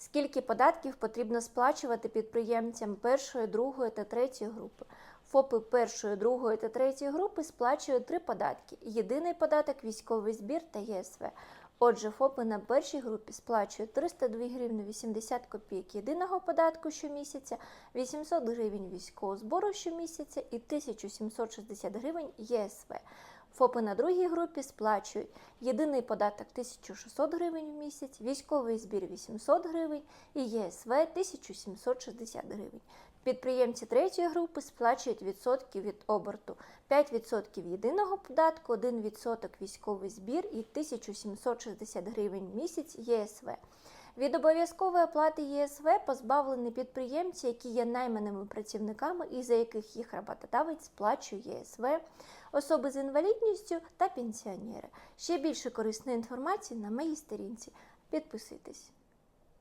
Скільки податків потрібно сплачувати підприємцям першої, другої та третьої групи? ФОПи першої, другої та третьої групи сплачують три податки: єдиний податок, військовий збір та ЄСВ. Отже, ФОПи на першій групі сплачують 302 гривні 80 копійок єдиного податку щомісяця, 800 гривень військового збору щомісяця і 1760 гривень ЄСВ. ФОПи на другій групі сплачують єдиний податок 1600 гривень в місяць, військовий збір 800 гривень і ЄСВ 1760 гривень. Підприємці третьої групи сплачують відсотки від оберту 5% єдиного податку, 1% військовий збір і 1760 гривень в місяць ЄСВ. Від обов'язкової оплати ЄСВ позбавлені підприємці, які є найманими працівниками і за яких їх роботодавець сплачує ЄСВ, особи з інвалідністю та пенсіонери. Ще більше корисної інформації на моїй сторінці. Підписуйтесь.